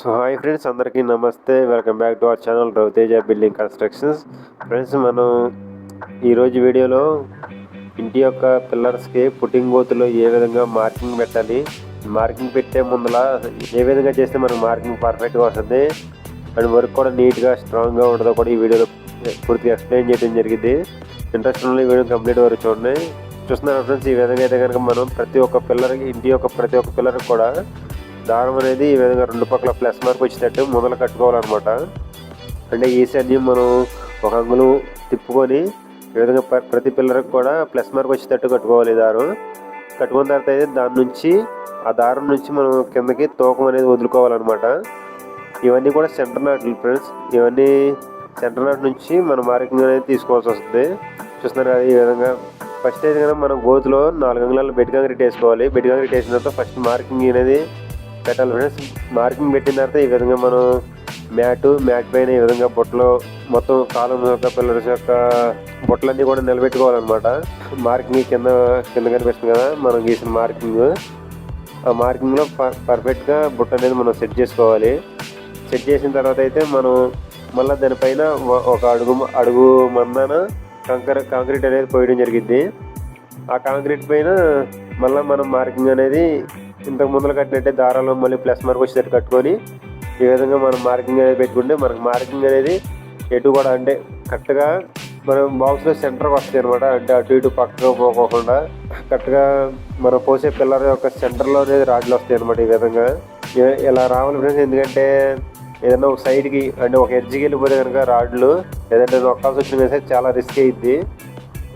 So hi friends అందరికీ నమస్తే. Welcome back to our channel Ravi Teja building constructions. Friends మనం ఈరోజు వీడియోలో ఇంటి యొక్క పిల్లర్స్కి పుట్టింగ్ గోతులో ఏ విధంగా మార్కింగ్ పెట్టాలి మార్కింగ్ పెట్టే ముందల ఏ విధంగా చేస్తే మనకు మార్కింగ్ పర్ఫెక్ట్గా వస్తుంది అండ్ వర్క్ కూడా నీట్గా స్ట్రాంగ్గా ఉండదో కూడా ఈ వీడియోలో పూర్తిగా ఎక్స్ప్లెయిన్ చేయడం జరిగింది. ఇంట్రెస్ట్ ఉన్న వీడియో కంప్లీట్ వరకు చూడండి. చూస్తున్నారు ఫ్రెండ్స్ ఈ విధంగా అయితే కనుక మనం ప్రతి ఒక్క పిల్లర్కి ఇంటి యొక్క ప్రతి ఒక్క పిల్లర్కి కూడా దారం అనేది ఈ విధంగా రెండు పక్కల ప్లస్ మార్క్ వచ్చేటట్టు మొదలు కట్టుకోవాలన్నమాట. అంటే ఈశాన్యం మనం ఒక అంగులు తిప్పుకొని ఈ విధంగా ప్ర- ప్రతి పిల్లలకు కూడా ప్లస్ మార్క్ వచ్చేటట్టు కట్టుకోవాలి దారం. కట్టుకున్న తర్వాత అయితే దాని నుంచి ఆ దారం నుంచి మనం కిందకి తూకం అనేది వదులుకోవాలన్నమాట. ఇవన్నీ కూడా సెంటర్ నాట్లు ఫ్రెండ్స్. ఇవన్నీ సెంటర్ నాట్ నుంచి మనం మార్కింగ్ అనేది తీసుకోవాల్సి వస్తుంది. చూస్తున్నారు కదా ఈ విధంగా. ఫస్ట్ అయితే కనుక మనం గోతులో నాలుగు అంగుళాలు బెడ్ కాంక్రీట్ వేసుకోవాలి. బెడ్ కాంక్రీట్ వేసిన తర్వాత ఫస్ట్ మార్కింగ్ అనేది పెట్టాలి. ఫ్రెండ్స్ మార్కింగ్ పెట్టిన తర్వాత ఈ విధంగా మనం మ్యాటు మ్యాట్ పైన ఈ విధంగా బుట్టలు మొత్తం కాలం యొక్క పిల్లర్స్ యొక్క బొట్టలన్నీ కూడా నిలబెట్టుకోవాలన్నమాట. మార్కింగ్ కింద కింద కనిపిస్తుంది కదా మనం గీసిన మార్కింగ్. ఆ మార్కింగ్లో పర్ పర్ఫెక్ట్గా బుట్ట అనేది మనం సెట్ చేసుకోవాలి. సెట్ చేసిన తర్వాత అయితే మనం మళ్ళీ దానిపైన ఒక అడుగు అడుగు మందాన కంకర కాంక్రీట్ అనేది పోయడం జరిగింది ఆ కాంక్రీట్ పైన మళ్ళీ మనం మార్కింగ్ అనేది ఇంతకు ముందర కట్టినట్టే దారాలు మళ్ళీ ప్లస్ మార్క్ వచ్చేటట్టు కట్టుకొని ఈ విధంగా మనం మార్కింగ్ అనేది పెట్టుకుంటే మనకు మార్కింగ్ అనేది ఎటు కూడా అంటే కరెక్ట్గా మనం బాక్స్లో సెంటర్కి వస్తాయి అనమాట అంటే అటు ఇటు పక్కగా పోకోకుండా కరెక్ట్గా మనం పోసే పిల్లర్ యొక్క సెంటర్లో అనేది రాడ్లు వస్తాయి అనమాట ఈ విధంగా. ఇలా రావాలి ఫ్రెండ్స్ ఎందుకంటే ఏదైనా ఒక సైడ్కి అంటే ఒక ఎడ్జ్కి వెళ్ళిపోతే కనుక రాడ్లు లేదంటే నొక్కాల్సి వచ్చిన మీద చాలా రిస్క్ అయ్యిద్ది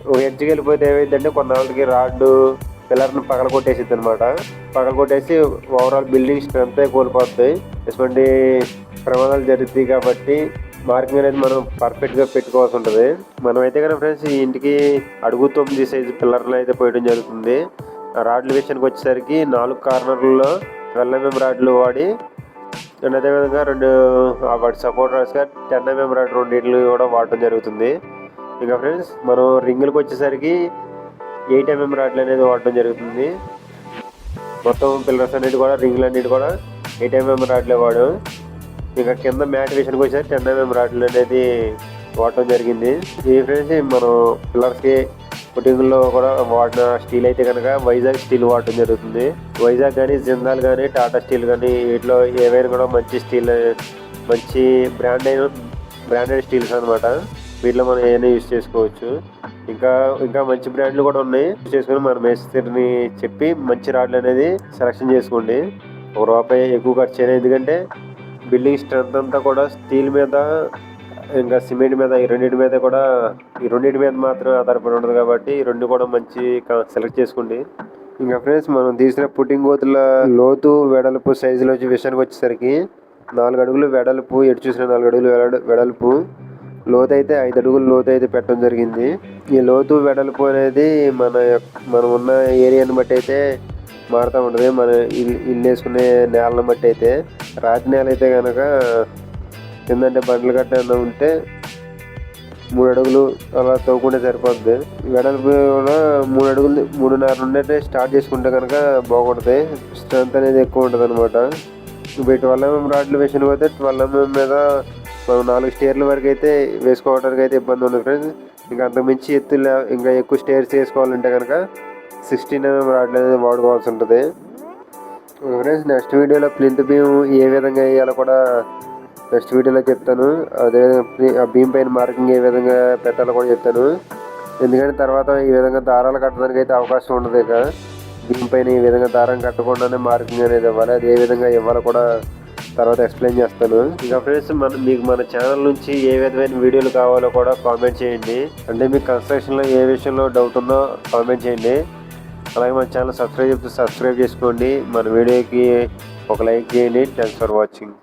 ఒక ఎడ్జ్కి వెళ్ళిపోతే ఏమైందంటే కొన్నాళ్ళకి రాడ్డు పిల్లర్ని పగలగొట్టేసిద్ది అనమాట పగల కొట్టేసి ఓవరాల్ బిల్డింగ్ స్ట్రెంత్ కోల్పోతాయి ఇటువంటి ప్రమాదాలు జరుగుతాయి కాబట్టి మార్కింగ్ అనేది మనం పర్ఫెక్ట్గా పెట్టుకోవాల్సి ఉంటుంది. మనం అయితే కనుక ఫ్రెండ్స్ ఈ ఇంటికి అడుగు తొమ్మిది సైజు పిల్లర్లు అయితే పోయడం జరుగుతుంది. రాడ్ల విషయానికి వచ్చేసరికి నాలుగు కార్నర్లలో ట్వెల్వ్ ఎంఎం రాడ్లు వాడి అండ్ అదేవిధంగా రెండు వాటి సపోర్ట్ రాడ్స్గా టెన్ ఎంఎం రాడ్ రెండింటిని కూడా వాడటం జరుగుతుంది. ఇంకా ఫ్రెండ్స్ మనం రింగులకు వచ్చేసరికి ఎయిట్ ఎంఎం రాడ్లు అనేది వాడటం జరుగుతుంది. మొత్తం పిల్లర్స్ అనేది కూడా రింగ్లు అనేది కూడా ఎయిట్ ఎంఎం రాడ్లే వాడాం. ఇంకా కింద మ్యాట్ విషయానికి వచ్చేసరికి టెన్ ఎంఎం రాడ్లు అనేది వాడటం జరిగింది. ఈ ఫ్రెండ్స్ మనం పిల్లర్స్కి పుట్టింగుల్లో కూడా వాడిన స్టీల్ అయితే కనుక వైజాగ్ స్టీల్ వాడటం జరుగుతుంది. వైజాగ్ కానీ జిందాల్ కానీ టాటా స్టీల్ కానీ వీటిలో ఏవైనా కూడా మంచి స్టీల్ మంచి బ్రాండ్ అయిన బ్రాండెడ్ స్టీల్స్ అనమాట వీటిలో మనం ఏమైనా యూజ్ చేసుకోవచ్చు. ఇంకా ఇంకా మంచి బ్రాండ్లు కూడా ఉన్నాయి. చేసుకుని మన మేస్త్రిని చెప్పి మంచి రాడ్లు అనేది సెలక్షన్ చేసుకోండి. ఒక రూపాయి ఎక్కువ ఖర్చు అయినా ఎందుకంటే బిల్డింగ్ స్ట్రెంత్ అంతా కూడా స్టీల్ మీద ఇంకా సిమెంట్ మీద ఈ రెండింటి మీద కూడా ఈ రెండింటి మీద మాత్రం ఆధారపడి ఉండదు కాబట్టి ఈ రెండు కూడా మంచి సెలెక్ట్ చేసుకోండి. ఇంకా ఫ్రెండ్స్ మనం తీసిన పుట్టింగ్ గోతుల లోతు వెడల్పు సైజులో వచ్చి విషయానికి వచ్చేసరికి నాలుగు అడుగులు వెడల్పు ఎటు చూసిన నాలుగు అడుగులు వెడ- వెడల్పు. లోతు అయితే ఐదు అడుగులు లోతు అయితే పెట్టడం జరిగింది. ఈ లోతు వెడల్పు అనేది మన యొక్క- మనం ఉన్న ఏరియాని బట్టి అయితే మారుతూ ఉంటుంది. మన ఇల్లు ఇల్లు వేసుకునే నేలను బట్టి అయితే. రాతి నేల అయితే కనుక ఏంటంటే బండ్లు కట్టడం ఉంటే మూడు అడుగులు అలా తవ్వుకుంటే సరిపోద్ది. వెడల్పు కూడా మూడు అడుగులు మూడున్నర నుండి స్టార్ట్ చేసుకుంటే కనుక బాగుంటుంది. స్ట్రెంత్ అనేది ఎక్కువ ఉంటుంది అనమాట ఇప్పుడు ట్వెల్వ్ ఎంఎం రాడ్లు వేసిన పోతే ట్వెల్వ్ ఎంఎం మీద మనం నాలుగు స్టేర్ల వరకు అయితే వేసుకోవడానికి అయితే ఇబ్బంది ఉండదు ఫ్రెండ్స్ ఇంకా అంతకుమించి ఎత్తులు ఇంకా ఎక్కువ స్టేర్స్ వేసుకోవాలంటే కనుక సిక్స్టీన్ ఎంఎం రాడ్లు అనేది వాడుకోవాల్సి ఉంటుంది. ఫ్రెండ్స్ నెక్స్ట్ వీడియోలో ప్లింత్ బీమ్ ఏ విధంగా వేయాలో కూడా నెక్స్ట్ వీడియోలో చెప్తాను. అదేవిధంగా ఆ బీమ్ పైన మార్కింగ్ ఏ విధంగా పెట్టాలో కూడా చెప్తాను. ఎందుకంటే తర్వాత ఈ విధంగా దారాలు కట్టడానికి అయితే అవకాశం ఉండదు ఇక. బీమ్ పైన ఈ విధంగా దారం కట్టకుండానే మార్కింగ్ అనేది ఇవ్వాలి అది ఏ విధంగా ఇవ్వాలో కూడా తర్వాత ఎక్స్ప్లెయిన్ చేస్తాను. ఇంకా ఫ్రెండ్స్ మన మీకు మన ఛానల్ నుంచి ఏ విధమైన వీడియోలు కావాలో కూడా కామెంట్ చేయండి. అంటే మీకు కన్స్ట్రక్షన్లో ఏ విషయంలో డౌట్ ఉందో కామెంట్ చేయండి. అలాగే మన ఛానల్ సబ్స్క్రైబ్ చెప్తే సబ్స్క్రైబ్ చేసుకోండి. మన వీడియోకి ఒక లైక్ చేయండి. Thanks for watching